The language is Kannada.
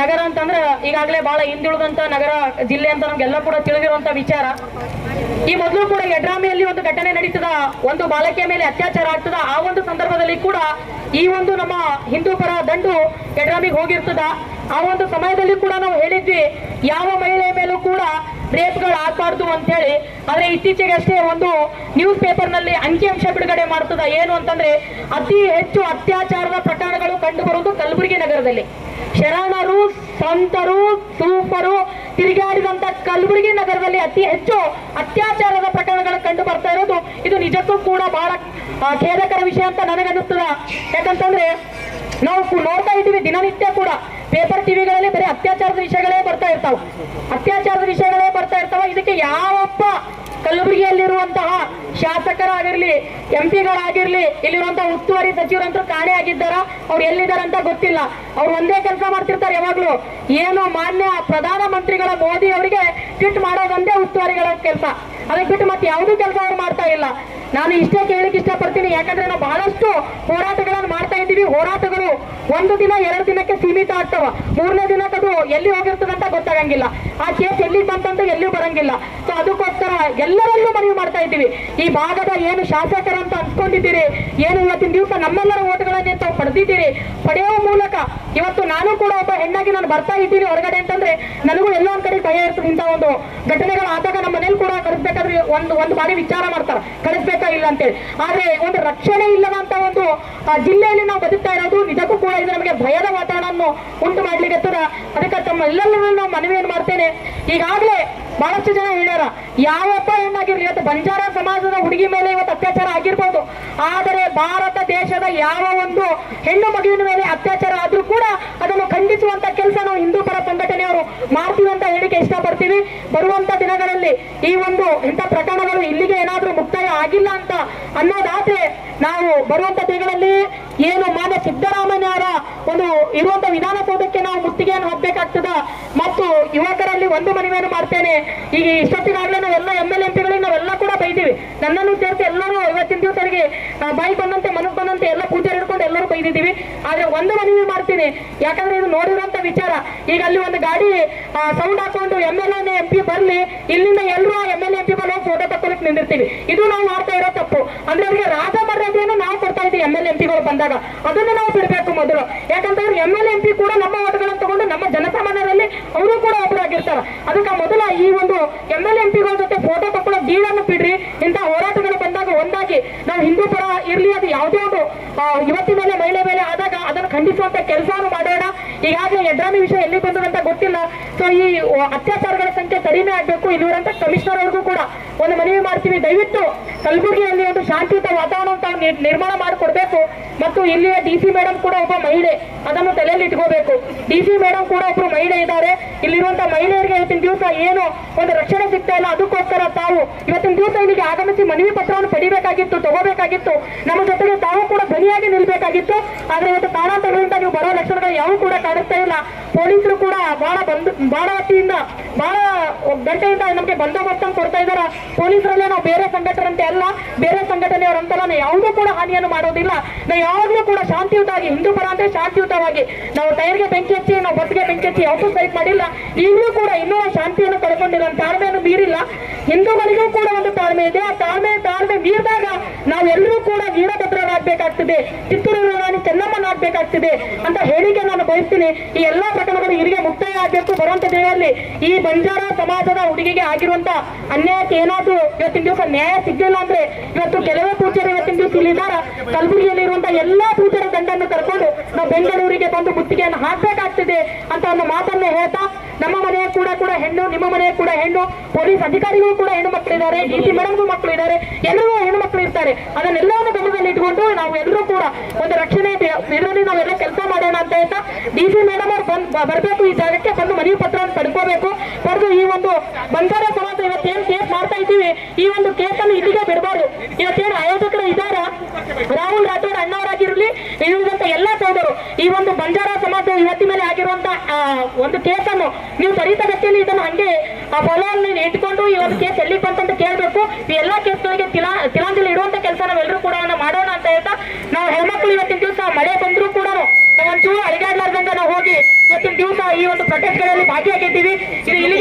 ನಗರ ಅಂತಂದ್ರೆ ಈಗಾಗಲೇ ಬಹಳ ಹಿಂದುಳಿದಂತ ನಗರ ಜಿಲ್ಲೆ ಅಂತ ನಮ್ಗೆಲ್ಲ ಕೂಡ ತಿಳಿದಿರುವಂತ ವಿಚಾರ. ಈ ಮೊದಲು ಕೂಡ ಯಡ್ರಾಮಿಯಲ್ಲಿ ಒಂದು ಘಟನೆ ನಡೀತದ, ಒಂದು ಬಾಲಕಿಯ ಮೇಲೆ ಅತ್ಯಾಚಾರ ಆಗ್ತದ, ಆ ಒಂದು ಸಂದರ್ಭದಲ್ಲಿ ಕೂಡ ಈ ಒಂದು ನಮ್ಮ ಹಿಂದೂ ಪರ ದಂಡು ಯಡ್ರಾಮಿಗೆ ಹೋಗಿರ್ತದ. ಆ ಒಂದು ಸಮಯದಲ್ಲಿ ಕೂಡ ನಾವು ಹೇಳಿದ್ವಿ, ಯಾವ ಮಹಿಳೆಯ ಮೇಲೂ ಕೂಡ ರೇಪ್ಗಳು ಅಂತ ಹೇಳಿ ಆದ್ರೆ ಇತ್ತೀಚೆಗೆ ಅಷ್ಟೇ ಒಂದು ನ್ಯೂಸ್ ಪೇಪರ್ನಲ್ಲಿ ಅಂಕಿಅಂಶ ಬಿಡುಗಡೆ ಮಾಡ್ತದ ಏನು ಅಂತಂದ್ರೆ, ಅತಿ ಹೆಚ್ಚು ಅತ್ಯಾಚಾರದ ಪ್ರಕರಣಗಳು ಕಂಡುಬರುವುದು ಕಲಬುರಗಿ ನಗರದಲ್ಲಿ. ಶರಣರು, ಸಂತರು ಸೂಪರು ತಿರುಗಾಡಿದಂತ ಕಲಬುರಗಿ ನಗರದಲ್ಲಿ ಅತಿ ಹೆಚ್ಚು ಅತ್ಯಾಚಾರದ ಪ್ರಕರಣಗಳು ಕಂಡು ಬರ್ತಾ ಇರೋದು ಇದು ನಿಜಕ್ಕೂ ಕೂಡ ಬಹಳ ಖೇದಕರ ವಿಷಯ ಅಂತ ನನಗನ್ನಿಸ್ತದ ಯಾಕಂತಂದ್ರೆ, ನಾವು ನೋಡ್ತಾ ಇದ್ದೀವಿ ದಿನನಿತ್ಯ ಕೂಡ. ಪೇಪರ್ ಟಿವಿಗಳಲ್ಲಿ ಬರೀ ಅತ್ಯಾಚಾರದ ವಿಷಯಗಳೇ ಬರ್ತಾ ಇರ್ತಾವ. ಅತ್ಯಾಚಾರದ ಇದಕ್ಕೆ ಯಾವೊಬ್ಬ ಕಲಬುರಗಿಯಲ್ಲಿರುವಂತಹ ಶಾಸಕರಾಗಿರ್ಲಿ ಎಂ ಪಿಗಳಾಗಿರ್ಲಿ ಇಲ್ಲಿರುವಂತಹ ಉಸ್ತುವಾರಿ ಸಚಿವರಂತೂ ಕಾಣೆ ಆಗಿದ್ದಾರ? ಅವ್ರು ಎಲ್ಲಿದ್ದಾರಂತ ಗೊತ್ತಿಲ್ಲ. ಅವ್ರು ಒಂದೇ ಕೆಲಸ ಮಾಡ್ತಿರ್ತಾರೆ ಯಾವಾಗ್ಲೂ. ಏನು ಮಾನ್ಯ ಪ್ರಧಾನ ಮಂತ್ರಿಗಳ ಮೋದಿ ಅವರಿಗೆ ಟ್ವಿಟ್ ಮಾಡೋದೊಂದೇ ಉಸ್ತುವಾರಿಗಳ ಕೆಲಸ. ಅದಕ್ಕೆ ಬಿಟ್ಟು ಮತ್ತೆ ಯಾವುದೂ ಕೆಲಸ ಅವ್ರು ಮಾಡ್ತಾ ಇಲ್ಲ. ನಾನು ಇಷ್ಟೇ ಕೇಳಿಕ್ ಇಷ್ಟಪಡ್ತೀನಿ. ಯಾಕಂದ್ರೆ ನಾವು ಬಹಳಷ್ಟು ಹೋರಾಟಗಳನ್ನು ಇದ್ದೀವಿ ಹೋರಾಟಗಳು ಒಂದು ದಿನ, ಎರಡು ದಿನಕ್ಕೆ ಸೀಮಿತ ಆಗ್ತವ. ಮೂರನೇ ದಿನಕ್ಕದು ಎಲ್ಲಿ ಹೋಗಿರ್ತದಂತ ಗೊತ್ತಾಗಂಗಿಲ್ಲ. ಆ ಕೇಸ್ ಎಲ್ಲಿ ಬಂತಂತ ಎಲ್ಲಿ ಬರಂಗಿಲ್ಲ. ಸೊ ಅದಕ್ಕೋಸ್ಕರ ಎಲ್ಲರಲ್ಲೂ ಮನವಿ ಮಾಡ್ತಾ ಇದ್ದೀವಿ. ಈ ಭಾಗದ ಏನು ಶಾಸಕರ ಅಂತ ಅನ್ಸ್ಕೊಂಡಿದ್ದೀರಿ ಏನು ಇವತ್ತಿನ ದಿವಸ ನಮ್ಮೆಲ್ಲರ ಓಟ್ಗಳನ್ನೇ ತಾವು ಪಡೆದಿದ್ದೀರಿ, ಪಡೆಯುವ ಮೂಲಕ ಇವತ್ತು ನಾನು ಕೂಡ ಒಬ್ಬ ಹೆಣ್ಣಾಗಿ ನಾನು ಬರ್ತಾ ಇದ್ದೀನಿ ಹೊರಗಡೆ ಅಂತಂದ್ರೆ, ನನಗೂ ಎಲ್ಲೋ ಒಂದ್ ಕಡೆ ಭಯ ಇರ್ತದೆ ಇಂತ ಒಂದು ಘಟನೆಗಳು ಆದಾಗ ನಮ್ಮ ಮನೇಲಿ ಕೂಡ ಒಂದು ಒಂದು ಬಾರಿ ವಿಚಾರ ಮಾಡ್ತಾರೆ. ಕಳಿಸ್ಬೇಕಾ ಇಲ್ಲ ಅಂತೇಳಿ. ಆದ್ರೆ ಒಂದು ರಕ್ಷಣೆ ಇಲ್ಲದಂತ ಒಂದು ಜಿಲ್ಲೆಯಲ್ಲಿ ನಾವು ಬದುಕ್ತಾ ಇರೋದು ನಿಜಕ್ಕೂ ಕೂಡ ಇದು ನಮಗೆ ಭಯದ ವಾತಾವರಣವನ್ನು ಉಂಟು ಮಾಡ್ಲಿಕ್ಕೆ ಅದಕ್ಕೆ ತಮ್ಮ ಎಲ್ಲರನ್ನೂ ನಾವು ಮನವಿಯನ್ನು ಮಾಡ್ತೇನೆ. ಈಗಾಗಲೇ ಬಹಳಷ್ಟು ಜನ ಹೇಳ್ಯಾರ ಯಾವಪ್ಪ ಹೆಣ್ಣಾಗಿರ್ಲಿ ಇವತ್ತು ಬಂಜಾರ ಸಮಾಜದ ಹುಡುಗಿ ಮೇಲೆ ಇವತ್ತು ಅತ್ಯಾಚಾರ ಆಗಿರ್ಬೋದು. ಆದರೆ ಭಾರತ ದೇಶದ ಯಾವ ಒಂದು ಹೆಣ್ಣು ಮಗುವಿನ ಮೇಲೆ ಅತ್ಯಾಚಾರ ಆದ್ರೂ ಕೂಡ ಅದನ್ನು ಖಂಡಿಸುವಂತ ಕೆಲಸ ನಾವು ಹಿಂದೂ ಪರ ಸಂಘಟನೆಯವರು ಮಾಡ್ತೀವಿ ಅಂತ ಹೇಳಿಕೆ ಇಷ್ಟಪಡ್ತೀವಿ. ಬರುವಂತ ದಿನಗಳಲ್ಲಿ ಈ ಒಂದು ಇಂಥ ಪ್ರಕರಣಗಳು ಇಲ್ಲಿಗೆ ಏನಾದರೂ ಮುಕ್ತಾಯ ಆಗಿಲ್ಲ ಅಂತ ಅನ್ನೋದಾದ್ರೆ ನಾವು ಬರುವಂತ ದಿನಗಳಲ್ಲಿ ಏನು ಮಾನ್ಯ ಸಿದ್ದರಾಮಯ್ಯ ಒಂದು ಇರುವಂತ ವಿಧಾನಸೌಧಕ್ಕೆ ನಾವು ಮುತ್ತಿಗೆಯನ್ನು ಹಾಕ್ಬೇಕಾಗ್ತದ? ಮತ್ತು ಯುವಕರಲ್ಲಿ ಒಂದು ಮನವಿಯನ್ನು ಮಾಡ್ತೇನೆ. ಈಗ ಇಷ್ಟೊತ್ತಿಗಾಗಲೇ ಎಲ್ಲ ಎಂ ಎಲ್ ಎಂ ಪಿಗಳಿಗೆ ನಾವೆಲ್ಲ ಕೂಡ ಬೈದಿವಿ. ನನ್ನನ್ನು ಸೇರಿಸಿ ಎಲ್ಲರೂ ಇವತ್ತಿನ ದಿವಸರಿಗೆ ಬಾಯಿ ಬಂದಂತೆ, ಮನಸ್ಸು ಬಂದಂತೆ ಎಲ್ಲ ಪೂಜೆ ಹಿಡ್ಕೊಂಡು ಎಲ್ಲರೂ ಬೈದಿದ್ದೀವಿ. ಆದ್ರೆ ಒಂದು ಮನವಿ ಮಾಡ್ತೀನಿ. ಯಾಕಂದ್ರೆ ಇದು ನೋಡಿರುವಂತ ವಿಚಾರ. ಈಗ ಅಲ್ಲಿ ಒಂದು ಗಾಡಿ ಸೌಂಡ್ ಇಲ್ಲಿಂದ ಎಲ್ಲರೂ M L M P photo ತಕ್ಕೊಳಕ್ ನಿಂದಿರ್ತೀವಿ. ಇದು ನಾವು ಮಾಡ್ತಾ ಇರೋ ತಪ್ಪು. ಅಂದ್ರೆ ಅವ್ರಿಗೆ ರಾಜ ಮರ್ಯಾದೆಯನ್ನು ನಾವು ಕೊಡ್ತಾ ಇದ್ದೀವಿ ಎಂ ಎಲ್ ಎಂ ಪಿಗಳು ಬಂದಾಗ. ಅದನ್ನು ನಾವು ಬಿಡಬೇಕು ಮೊದಲು. ಯಾಕಂತಂದ್ರೆ ಎಂ ಎಲ್ ಎಂ ಪಿ ಕೂಡ ನಮ್ಮ ಓಟ್ಗಳನ್ನು ತಗೊಂಡು ನಮ್ಮ ಜನಸಾಮಾನ್ಯರಲ್ಲಿ ಅವರು ಕೂಡ ಒಬ್ಬರಾಗಿರ್ತಾರ ಅದಕ್ಕೆ ಮೊದಲ ಈ ಒಂದು ಎಂ ಎಲ್ ಎಂ ಪಿಗಳ ಜೊತೆ ಫೋಟೋ ತಕೊಳ್ಳೋ ಗೀಳನ್ನು ಬಿಡ್ರಿ. ಇಂಥ ಹೋರಾಟಗಳು ಬಂದಾಗ ಒಂದಾಗಿ ನಾವು ಹಿಂದೂ ಪರ ಇರ್ಲಿ. ಅದು ಯಾವುದೇ ಒಂದು ಇವತ್ತಿನ ಮೇಲೆ ಮಹಿಳೆ ಮೇಲೆ ಆದಾಗ ಅದನ್ನು ಖಂಡಿಸುವಂತ ಕೆಲಸವನ್ನು ಮಾಡೋಣ ಈಗಾಗಲೇ ಯಡ್ರಾಮಿ ವಿಷಯ ಎಲ್ಲಿ ಬಂದದಂತ ಗೊತ್ತಿಲ್ಲ. ಸೊ ಈ ಅತ್ಯಾಚಾರಗಳ ಸಂಖ್ಯೆ ಕಡಿಮೆ ಆಗಬೇಕು. ಇಲ್ಲಿರುವಂತ ಕಮಿಷನರ್ ಅವ್ರಿಗೂ ಕೂಡ ಒಂದು ಮನವಿ ಮಾಡ್ತೀವಿ. ದಯವಿಟ್ಟು ಕಲಬುರಗಿಯಲ್ಲಿ ಒಂದು ಶಾಂತಿಯುತ ವಾತಾವರಣ ತಾವು ನಿರ್- ನಿರ್ಮಾಣ ಮಾಡಿಕೊಡ್ಬೇಕು. ಮತ್ತು ಇಲ್ಲಿಯ ಡಿ ಸಿ ಮೇಡಮ್ ಕೂಡ ಒಬ್ಬ ಮಹಿಳೆ, ಅದನ್ನು ತಲೆಯಲ್ಲಿ ಇಟ್ಕೋಬೇಕು. ಡಿ ಸಿ ಮೇಡಮ್ ಕೂಡ ಒಬ್ರು ಮಹಿಳೆ ಇದ್ದಾರೆ. ಇಲ್ಲಿರುವಂತ ಮಹಿಳೆಯರಿಗೆ ಇವತ್ತಿನ ದಿವಸ ಏನು ಒಂದು ರಕ್ಷಣೆ ಸಿಗ್ತಾ ಇಲ್ಲ. ತಾವು ಇವತ್ತಿನ ದಿವಸ ಇಲ್ಲಿಗೆ ಆಗಮಿಸಿ ಮನವಿ ಪತ್ರವನ್ನು ಪಡಿಬೇಕಾಗಿತ್ತು, ತಗೋಬೇಕಾಗಿತ್ತು. ನಮ್ಮ ಜೊತೆಗೆ ತಾವು ಕೂಡ ಧ್ವನಿಯಾಗಿ ನಿಲ್ಬೇಕಾಗಿತ್ತು. ಆದ್ರೆ ಇವತ್ತು ಕಾರಣಾಂತರಗಳಿಂದ ನೀವು ಬರೋ ಲಕ್ಷಣಗಳು ಯಾವ ಕೂಡ ಕಾಣಿಸ್ತಾ ಇಲ್ಲ. ಪೊಲೀಸರು ಕೂಡ ಬಹಳ ಬಂದ್, ಬಹಳ ಹೊತ್ತಿಯಿಂದ ಬಹಳ ಗಂಟೆಯಿಂದ ನಮಗೆ ಬಂದೋಬಸ್ತನ್ನು ಕೊಡ್ತಾ ಇದ್ದಾರೆ ಪೊಲೀಸರಲ್ಲೇ ನಾವು ಬೇರೆ ಸಂಘಟನೆ ಅಲ್ಲ. ಬೇರೆ ಸಂಘಟನೆಯವರಂತಲ್ಲ ನಾವು ಯಾವುದೂ ಕೂಡ ಹಾನಿಯನ್ನು ಮಾಡೋದಿಲ್ಲ. ನಾವು ಯಾವಾಗ್ಲೂ ಕೂಡ ಶಾಂತಿಯುತವಾಗಿ, ಹಿಂದೂ ಪರ ಅಂದ್ರೆ ಶಾಂತಿಯುತವಾಗಿ ನಾವು ಟೈರ್ಗೆ ಬೆಂಕಿ ಹಚ್ಚಿ, ನಾವು ಬಸ್ಗೆ ಬೆಂಕಿ ಹಚ್ಚಿ ಯಾವತ್ತೂ ಸೈಟ್ ಮಾಡಿಲ್ಲ. ಈಗಲೂ ಕೂಡ ಇನ್ನೂ ಶಾಂತಿಯನ್ನು ಕಳ್ಕೊಂಡಿಲ್ಲ. ತಾಳ್ಮೆಯನ್ನು ಮೀರಿಲ್ಲ. ಹಿಂದೂಗಳಿಗೂ ಕೂಡ ಒಂದು ತಾಳ್ಮೆ ಇದೆ. ಆ ತಾಳ್ಮೆ ತಾಳ್ಮೆ ಮೀರಿದಾಗ ನಾವೆಲ್ಲರೂ ಕೂಡ ವೀರಭದ್ರನಾಗಬೇಕಾಗ್ತದೆ. ಕಿತ್ತೂರು ರಾಣಿ ಚೆನ್ನಮ್ಮನಾಗಬೇಕಾಗ್ತದೆ ಅಂತ ಹೇಳಿಕೆ ನಾನು ಬಯಸ್ತೀನಿ. ಈ ಎಲ್ಲಾ ಪ್ರಕರಣಗಳು ಇಲ್ಲಿಗೆ ಮುಕ್ತಾಯ ಆಗಬೇಕು ಬರುವಂತ ದಿನದಲ್ಲಿ ಈ ಬಂಜಾರ ಸಮಾಜದ ಹುಡುಗಿಗೆ ಆಗಿರುವಂತ ಅನ್ಯಾಯಕ್ಕೆ ಏನಾದ್ರೂ ಇವತ್ತಿನ ದಿವಸ ನ್ಯಾಯ ಸಿಗಲಿಲ್ಲ ಅಂದ್ರೆ ಇವತ್ತು ಕೆಲವೇ ಪೂಜಾರಿ ಇವತ್ತಿನ ದಿವಸ ಇಲ್ಲಿದ್ದಾರ ಕಲಬುರಗಿಯಲ್ಲಿ ಇರುವಂತ ಎಲ್ಲಾ ಪೂಜಾರ ದಂಡನ್ನು ಕರ್ಕೊಂಡು ನಾವು ಬೆಂಗಳೂರಿಗೆ ಬಂದು ಮುತ್ತಿಗೆಯನ್ನು ಹಾಕ್ಬೇಕಾಗ್ತದೆ ಅಂತ ಒಂದು ಮಾತನ್ನು ಹೇಳ್ತಾ, ನಮ್ಮ ಮನೆಯ ಕೂಡ ಕೂಡ ಹೆಣ್ಣು, ನಿಮ್ಮ ಮನೆ ಕೂಡ ಹೆಣ್ಣು, ಪೊಲೀಸ್ ಅಧಿಕಾರಿಗಳು ಕೂಡ ಹೆಣ್ಣು ಮಕ್ಕಳಿದ್ದಾರೆ, ಡಿ ಸಿ ಮೇಡಮ್ಗೂ ಮಕ್ಕಳು ಇದ್ದಾರೆ ಎಲ್ಲರೂ ಹೆಣ್ಣು ಮಕ್ಕಳು ಇರ್ತಾರೆ. ಅದನ್ನೆಲ್ಲವನ್ನು ಗಮನದಲ್ಲಿ ಇಟ್ಕೊಂಡು ನಾವು ಎಲ್ಲರೂ ಕೂಡ ಒಂದು ರಕ್ಷಣೆ ಇದರಲ್ಲಿ ನಾವೆಲ್ಲ ಕೆಲಸ ಮಾಡೋಣ ಅಂತ ಹೇಳ್ತಾ ಡಿ ಸಿ ಮೇಡಮ್ ಅವ್ರು ಬಂದ್ ಬರ್ಬೇಕು ಈ ಜಾಗಕ್ಕೆ, ಬಂದು ಮನವಿ ಪತ್ರವನ್ನು ಪಡ್ಕೋಬೇಕು. ಪಡೆದು ಈ ಒಂದು ಬಂಗಾರ ಸಮಾಜ ಇವತ್ತೇನು ಕೇಸ್ ಮಾಡ್ತಾ ಇದ್ದೀವಿ, ಈ ಒಂದು ಕೇಸನ್ನು ಇಲ್ಲಿಗೆ ಬಿಡಬಾರ್ದು. ಇವತ್ತೇನು ಆಯೋಜಕರು ಇದ್ದಾರ? ರಾಹುಲ್ ರಾಠೋಡ್ ಅಣ್ಣವರಾಗಿರಲಿ ಇರುವಂತ ಎಲ್ಲಾ ಸೋದರು. ಈ ಒಂದು ಬಂಜಾರ ಯುವತಿ ಮೇಲೆ ಆಗಿರುವಂತ ಆ, ಒಂದು ಕೇಸನ್ನು ನೀವು ತ್ವರಿತ ಗತಿಯಲ್ಲಿ ಇದನ್ನು ಹಂಗೆ ಫಾಲೋ ಇಟ್ಕೊಂಡು ಈ ಒಂದು ಕೇಸ್ ಎಲ್ಲಿ ಬಂತಂತ ಕೇಳಬೇಕು. ಈ ಎಲ್ಲಾ ಕೇಸ್ಗಳಿಗೆ ತಿಲಾ ತಿಲಾಂಜಲಿ ಇಡುವಂತ ಕೆಲಸ ನಾವೆಲ್ಲರೂ ಕೂಡ ಮಾಡೋಣ ಅಂತ ಹೇಳ್ತಾ ನಾವು ಹೆಣ್ಮಕ್ಳು ಇವತ್ತಿನ ದಿವಸ ಮಳೆ ಬಂದರೂ ಕೂಡ ಒಂಚೂರು ಅಳಿಗಾಡ್ಲಾರ್ದಂಗ ನಾವು ಹೋಗಿ ಇವತ್ತಿನ ದಿವಸ ಈ ಈ ಒಂದು ಪ್ರೊಟೆಸ್ಟ್ಗಳಲ್ಲಿ ಭಾಗಿಯಾಗಿದ್ದೀವಿ. ಇದು